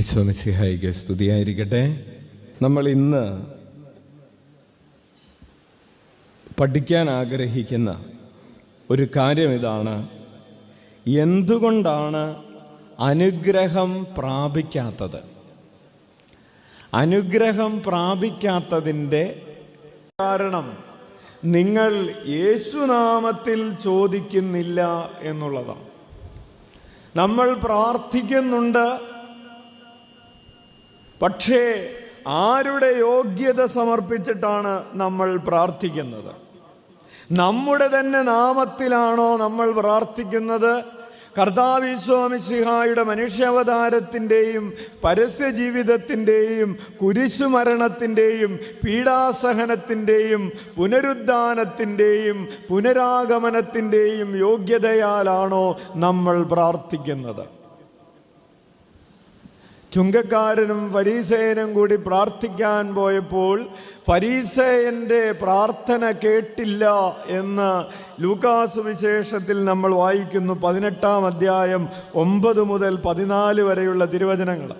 ഈശോമിസിഹായിക്ക് സ്തുതിയായിരിക്കട്ടെ. നമ്മൾ ഇന്ന് പഠിക്കാൻ ആഗ്രഹിക്കുന്ന ഒരു കാര്യം ഇതാണ്. എന്തുകൊണ്ടാണ് അനുഗ്രഹം പ്രാപിക്കാത്തത്? അനുഗ്രഹം പ്രാപിക്കാത്തതിന്റെ കാരണം നിങ്ങൾ യേശുനാമത്തിൽ ചോദിക്കുന്നില്ല എന്നുള്ളതാണ്. നമ്മൾ പ്രാർത്ഥിക്കുന്നുണ്ട് പക്ഷേ ആരുടെ യോഗ്യത സമർപ്പിച്ചിട്ടാണ് നമ്മൾ പ്രാർത്ഥിക്കുന്നത്? നമ്മുടെ തന്നെ നാമത്തിലാണോ നമ്മൾ പ്രാർത്ഥിക്കുന്നത്? കർത്താവിസ്വാമിസിഹായുടെ മനുഷ്യാവതാരത്തിന്റെയും പരസ്യ ജീവിതത്തിന്റെയും കുരിശുമരണത്തിന്റെയും പീഡാസഹനത്തിന്റെയും പുനരുദ്ധാനത്തിന്റെയും പുനരാഗമനത്തിന്റെയും യോഗ്യതയാലാണോ നമ്മൾ പ്രാർത്ഥിക്കുന്നത്? ചുങ്കക്കാരനും ഫരീസേനും കൂടി പ്രാർത്ഥിക്കാൻ പോയപ്പോൾ ഫരീസേയന്റെ പ്രാർത്ഥന കേട്ടില്ല എന്ന് ലൂക്കാസ് വിശേഷത്തിൽ നമ്മൾ വായിക്കുന്നു. പതിനെട്ടാം അധ്യായം ഒമ്പത് മുതൽ പതിനാല് വരെയുള്ള തിരുവചനങ്ങൾ.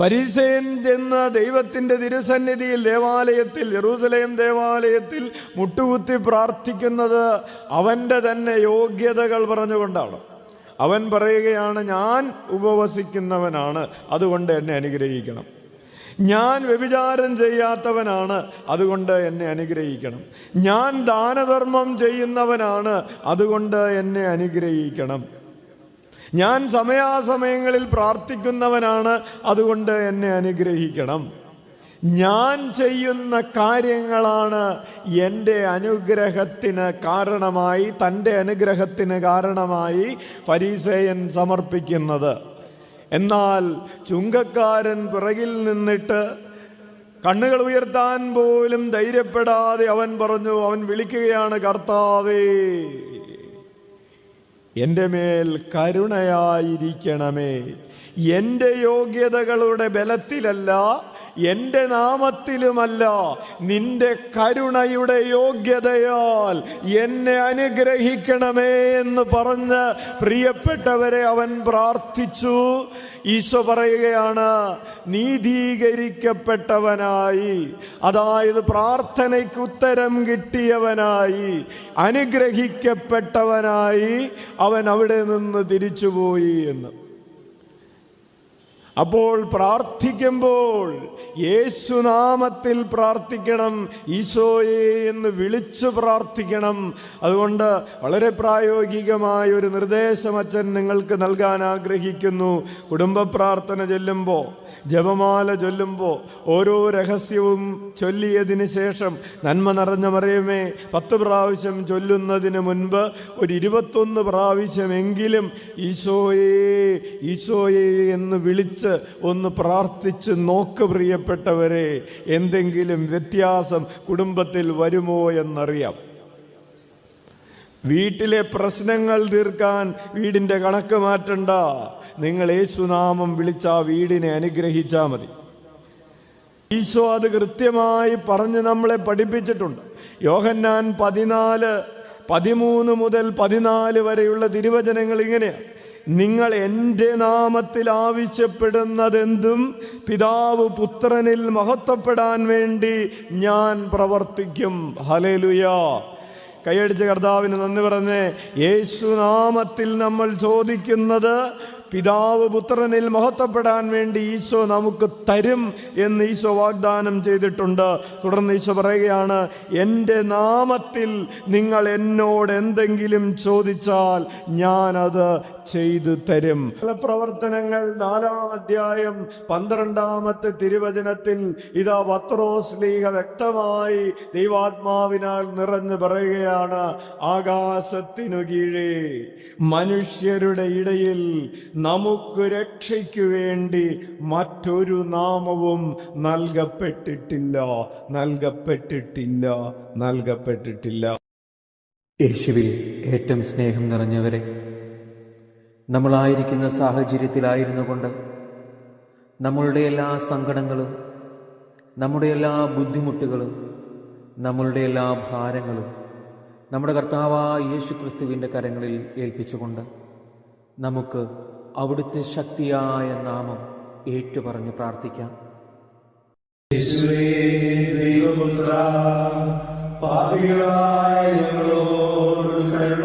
പരീസേൻ ചെന്ന് ദൈവത്തിന്റെ തിരുസന്നിധിയിൽ ദേവാലയത്തിൽ ജെറൂസലേം ദേവാലയത്തിൽ മുട്ടുകുത്തി പ്രാർത്ഥിക്കുന്നത് അവന്റെ തന്നെ യോഗ്യതകൾ പറഞ്ഞുകൊണ്ടാണ്. അവൻ പറയുകയാണ് ഞാൻ ഉപവസിക്കുന്നവനാണ് അതുകൊണ്ട് എന്നെ അനുഗ്രഹിക്കണം. ഞാൻ വ്യഭിചാരം ചെയ്യാത്തവനാണ് അതുകൊണ്ട് എന്നെ അനുഗ്രഹിക്കണം. ഞാൻ ദാനധർമ്മം ചെയ്യുന്നവനാണ് അതുകൊണ്ട് എന്നെ അനുഗ്രഹിക്കണം. ഞാൻ സമയാസമയങ്ങളിൽ പ്രാർത്ഥിക്കുന്നവനാണ് അതുകൊണ്ട് എന്നെ അനുഗ്രഹിക്കണം. ഞാൻ ചെയ്യുന്ന കാര്യങ്ങളാണ് എന്റെ അനുഗ്രഹത്തിന് കാരണമായി തന്റെ അനുഗ്രഹത്തിന് കാരണമായി ഫരീസേയൻ സമർപ്പിക്കുന്നത്. എന്നാൽ ചുങ്കക്കാരൻ പിറകിൽ നിന്നിട്ട് കണ്ണുകൾ ഉയർത്താൻ പോലും ധൈര്യപ്പെടാതെ അവൻ പറഞ്ഞു അവൻ വിളിക്കുകയാണ് കർത്താവേ എന്റെ മേൽ കരുണയായിരിക്കണമേ. എന്റെ യോഗ്യതകളുടെ ബലത്തിലല്ല എന്റെ നാമത്തിലുമല്ല നിന്റെ കരുണയുടെ യോഗ്യതയാൽ എന്നെ അനുഗ്രഹിക്കണമേ എന്ന് പറഞ്ഞ് പ്രിയപ്പെട്ടവരെ അവൻ പ്രാർത്ഥിച്ചു. ഈശോ പറയുകയാണ് നീതീകരിക്കപ്പെട്ടവനായി അതായത് പ്രാർത്ഥനയ്ക്ക് ഉത്തരം കിട്ടിയവനായി അനുഗ്രഹിക്കപ്പെട്ടവനായി അവൻ അവിടെ നിന്ന് തിരിച്ചുപോയി എന്ന്. അപ്പോൾ പ്രാർത്ഥിക്കുമ്പോൾ യേശുനാമത്തിൽ പ്രാർത്ഥിക്കണം ഈശോയെ എന്ന് വിളിച്ചു പ്രാർത്ഥിക്കണം. അതുകൊണ്ട് വളരെ പ്രായോഗികമായ ഒരു നിർദ്ദേശം അച്ഛൻ നിങ്ങൾക്ക് നൽകാൻ ആഗ്രഹിക്കുന്നു. കുടുംബ പ്രാർത്ഥന ചൊല്ലുമ്പോൾ ജപമാല ചൊല്ലുമ്പോൾ ഓരോ രഹസ്യവും ചൊല്ലിയതിന് ശേഷം നന്മ നിറഞ്ഞ മറിയമേ പത്ത് പ്രാവശ്യം ചൊല്ലുന്നതിന് മുൻപ് ഒരു ഇരുപത്തൊന്ന് പ്രാവശ്യമെങ്കിലും ഈശോയെ ഈശോയെ എന്ന് വിളിച്ച് ഒന്ന് പ്രാർത്ഥിച്ച് നോക്ക് പ്രിയപ്പെട്ടവരെ എന്തെങ്കിലും വ്യത്യാസം കുടുംബത്തിൽ വരുമോ എന്നറിയാം. വീട്ടിലെ പ്രശ്നങ്ങൾ തീർക്കാൻ വീടിന്റെ കണക്ക് മാറ്റണ്ട. നിങ്ങൾ യേശുനാമം വിളിച്ച ആ വീടിനെ അനുഗ്രഹിച്ചാൽ മതി. ഈശോ അത് കൃത്യമായി പറഞ്ഞ് നമ്മളെ പഠിപ്പിച്ചിട്ടുണ്ട്. യോഹന്നാൻ പതിനാല് പതിമൂന്ന് മുതൽ പതിനാല് വരെയുള്ള തിരുവചനങ്ങൾ ഇങ്ങനെയാണ്. നിങ്ങൾ എന്റെ നാമത്തിൽ ആവശ്യപ്പെടുന്നതെന്തും പിതാവ് പുത്രനിൽ മഹത്വപ്പെടാൻ വേണ്ടി ഞാൻ പ്രവർത്തിക്കും. ഹലേലുയാ കൈയടിച്ച കർത്താവിന് നന്ദി പറഞ്ഞ് യേശുനാമത്തിൽ നമ്മൾ ചോദിക്കുന്നത് പിതാവ് പുത്രനിൽ മഹത്വപ്പെടാൻ വേണ്ടി ഈശോ നമുക്ക് തരും എന്ന് ഈശോ വാഗ്ദാനം ചെയ്തിട്ടുണ്ട്. തുടർന്ന് ഈശോ പറയുകയാണ് എന്റെ നാമത്തിൽ നിങ്ങൾ എന്നോട് എന്തെങ്കിലും ചോദിച്ചാൽ ഞാനത് ചെയ്തു തരും. പ്രവർത്തനങ്ങൾ നാലാം അധ്യായം പന്ത്രണ്ടാമത്തെ തിരുവചനത്തിൽ ഇതാ പത്രോസ് ലീഗ വ്യക്തമായി ദൈവാത്മാവിനാൽ നിറഞ്ഞു പറയുകയാണ് ആകാശത്തിനു കീഴേ മനുഷ്യരുടെ ഇടയിൽ നമുക്ക് രക്ഷയ്ക്കു വേണ്ടി മറ്റൊരു നാമവും നൽകപ്പെട്ടിട്ടില്ല നൽകപ്പെട്ടിട്ടില്ല നൽകപ്പെട്ടിട്ടില്ല. യേശുവിൽ ഏറ്റവും സ്നേഹം നിറഞ്ഞവരെ നമ്മളായിരിക്കുന്ന സാഹചര്യത്തിലായിരുന്നു കൊണ്ട് നമ്മളുടെ എല്ലാ സങ്കടങ്ങളും നമ്മുടെ എല്ലാ ബുദ്ധിമുട്ടുകളും നമ്മളുടെ എല്ലാ ഭാരങ്ങളും നമ്മുടെ കർത്താവായ യേശു ക്രിസ്തുവിന്റെ കരങ്ങളിൽ ഏൽപ്പിച്ചുകൊണ്ട് നമുക്ക് അവിടുത്തെ ശക്തിയായ നാമം ഏറ്റുപറഞ്ഞ് പ്രാർത്ഥിക്കാം. പാപികളായ ഞങ്ങളോട് കരുണ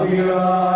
Avila.